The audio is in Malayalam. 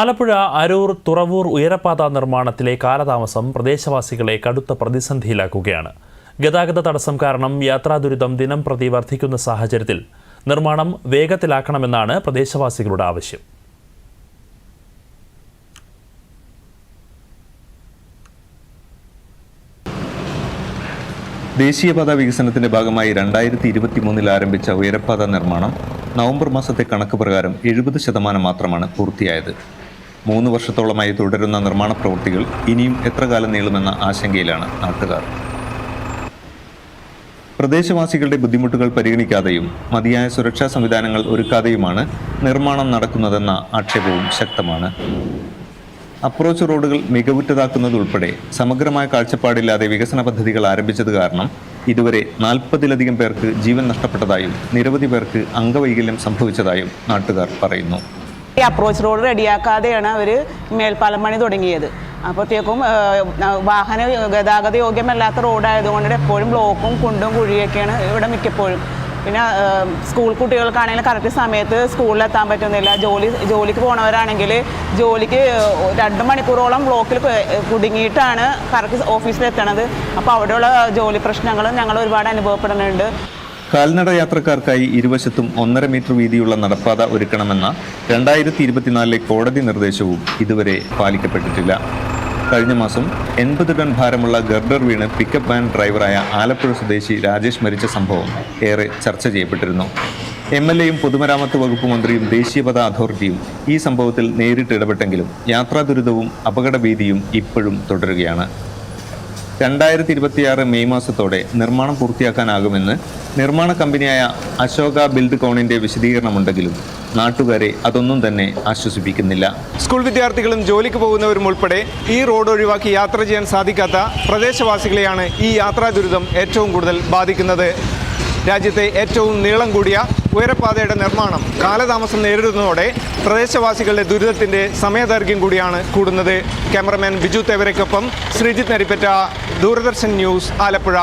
ആലപ്പുഴ അരൂർ തുറവൂർ ഉയരപാത നിർമ്മാണത്തിലെ കാലതാമസം പ്രദേശവാസികളെ കടുത്ത പ്രതിസന്ധിയിലാക്കുകയാണ്. ഗതാഗത തടസ്സം കാരണം യാത്രാ ദുരിതം ദിനം പ്രതി വർദ്ധിക്കുന്ന സാഹചര്യത്തിൽ നിർമ്മാണം വേഗത്തിലാക്കണമെന്നാണ് പ്രദേശവാസികളുടെ ആവശ്യം. ദേശീയപാത വികസനത്തിന്റെ ഭാഗമായി രണ്ടായിരത്തി ഇരുപത്തി മൂന്നിൽ ആരംഭിച്ച ഉയരപ്പാത നിർമ്മാണം നവംബർ മാസത്തെ കണക്ക് പ്രകാരം എഴുപത് ശതമാനം മാത്രമാണ് പൂർത്തിയായത്. മൂന്ന് വർഷത്തോളമായി തുടരുന്ന നിർമ്മാണ പ്രവൃത്തികൾ ഇനിയും എത്ര കാലം നീളുമെന്ന ആശങ്കയിലാണ് നാട്ടുകാർ. പ്രദേശവാസികളുടെ ബുദ്ധിമുട്ടുകൾ പരിഗണിക്കാതെയും മതിയായ സുരക്ഷാ സംവിധാനങ്ങൾ ഒരുക്കാതെയുമാണ് നിർമ്മാണം നടക്കുന്നതെന്ന ആക്ഷേപവും ശക്തമാണ്. അപ്രോച്ച് റോഡുകൾ മികവുറ്റതാക്കുന്നതുൾപ്പെടെ സമഗ്രമായ കാഴ്ചപ്പാടില്ലാതെ വികസന പദ്ധതികൾ ആരംഭിച്ചത് കാരണം ഇതുവരെ നാൽപ്പതിലധികം പേർക്ക് ജീവൻ നഷ്ടപ്പെട്ടതായും നിരവധി പേർക്ക് അംഗവൈകല്യം സംഭവിച്ചതായും നാട്ടുകാർ പറയുന്നു. ഈ അപ്രോച്ച് റോഡ് റെഡിയാക്കാതെയാണ് അവർ മേൽപ്പാലം പണി തുടങ്ങിയത്. അപ്പോഴത്തേക്കും വാഹന ഗതാഗത യോഗ്യമല്ലാത്ത റോഡായതുകൊണ്ട് എപ്പോഴും ബ്ലോക്കും കുണ്ടും കുഴിയൊക്കെയാണ് ഇവിടെ മിക്കപ്പോഴും. പിന്നെ സ്കൂൾ കുട്ടികൾക്കാണെങ്കിൽ കറക്റ്റ് സമയത്ത് സ്കൂളിലെത്താൻ പറ്റുന്നില്ല. ജോലി ജോലിക്ക് പോണവരാണെങ്കിൽ ജോലിക്ക് രണ്ട് മണിക്കൂറോളം ബ്ലോക്കിൽ കുടുങ്ങിയിട്ടാണ് കറക്റ്റ് ഓഫീസിലെത്തണത് അപ്പോൾ അവിടെയുള്ള ജോലി പ്രശ്നങ്ങളും ഞങ്ങൾ ഒരുപാട് അനുഭവപ്പെടുന്നുണ്ട്. കാൽനട യാത്രക്കാർക്കായി ഇരുവശത്തും ഒന്നര മീറ്റർ വീതിയുള്ള നടപ്പാത ഒരുക്കണമെന്ന രണ്ടായിരത്തി ഇരുപത്തിനാലിലെ കോടതി നിർദ്ദേശവും ഇതുവരെ പാലിക്കപ്പെട്ടിട്ടില്ല. കഴിഞ്ഞ മാസം എൺപത് ടൺ ഭാരമുള്ള ഗർഡർ വീണ് പിക്കപ്പ് വാൻ ഡ്രൈവറായ ആലപ്പുഴ സ്വദേശി രാജേഷ് മരിച്ച സംഭവം ഏറെ ചർച്ച ചെയ്യപ്പെട്ടിരുന്നു. എം എൽ എയും പൊതുമരാമത്ത് വകുപ്പ് മന്ത്രിയും ദേശീയപഥ അതോറിറ്റിയും ഈ സംഭവത്തിൽ നേരിട്ട് ഇടപെട്ടെങ്കിലും യാത്രാ ദുരിതവും അപകടഭീതിയും ഇപ്പോഴും തുടരുകയാണ്. രണ്ടായിരത്തി ഇരുപത്തിയാറ് മെയ് മാസത്തോടെ നിർമ്മാണം പൂർത്തിയാക്കാനാകുമെന്ന് നിർമ്മാണ കമ്പനിയായ അശോക ബിൽഡ് കോണിന്റെ വിശദീകരണമുണ്ടെങ്കിലും നാട്ടുകാരെ അതൊന്നും തന്നെ ആശ്വസിപ്പിക്കുന്നില്ല. സ്കൂൾ വിദ്യാർത്ഥികളും ജോലിക്ക് പോകുന്നവരും ഉൾപ്പെടെ ഈ റോഡ് ഒഴിവാക്കി യാത്ര ചെയ്യാൻ സാധിക്കാത്ത പ്രദേശവാസികളെയാണ് ഈ യാത്രാ ദുരിതം ഏറ്റവും കൂടുതൽ ബാധിക്കുന്നത്. രാജ്യത്തെ ഏറ്റവും നീളം കൂടിയ ഉയരപ്പാതയുടെ നിർമ്മാണം കാലതാമസം നേരിടുന്നതോടെ പ്രദേശവാസികളുടെ ദുരിതത്തിന്റെ സമയദൈർഘ്യം കൂടിയാണ് കൂടുന്നത്. ക്യാമറമാൻ ബിജു തേവരയ്ക്കൊപ്പം ശ്രീജിത്ത് നരിപ്പറ്റ ദൂരദർശൻ ന്യൂസ് ആലപ്പുഴ.